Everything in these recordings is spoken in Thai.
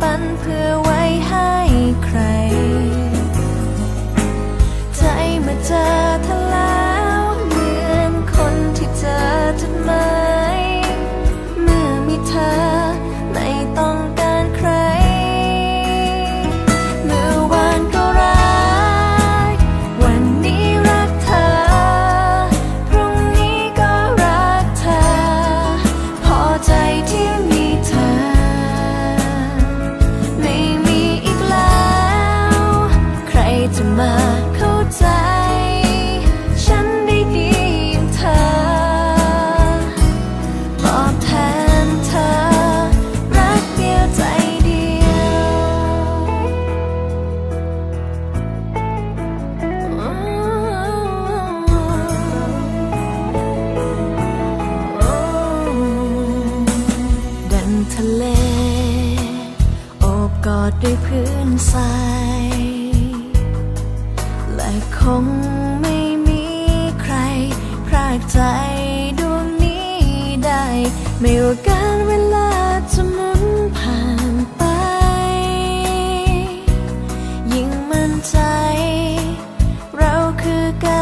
ปันเพื่อ มาเข้าใจ ฉันได้ดีอย่างเธอตอบแทนเธอ รักเดียวใจเดียวดังทะเล โอบกอดด้วยพื้นทราย คงไม่มีใครพรากใจดวงนี้ได้ ไม่ว่าการเวลาจะหมุนผ่านไป ยิ่งมั่นใจ เราคือกันและกัน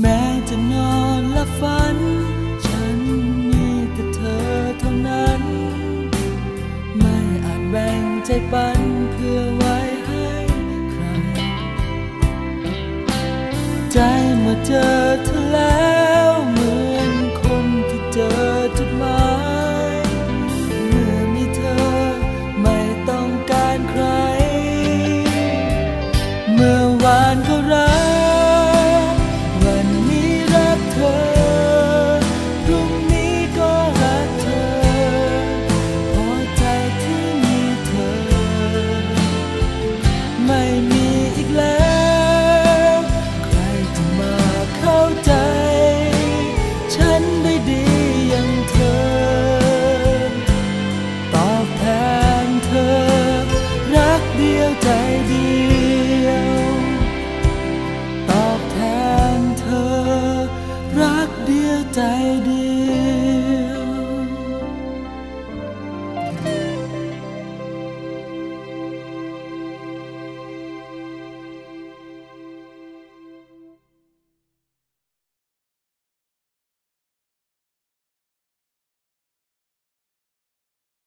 แม้จะนอนและฝัน ฉันมีแต่เธอเท่านั้น ไม่อาจแบ่งใจปันเพื่อไว้ให้ใคร ใจเมื่อเจอ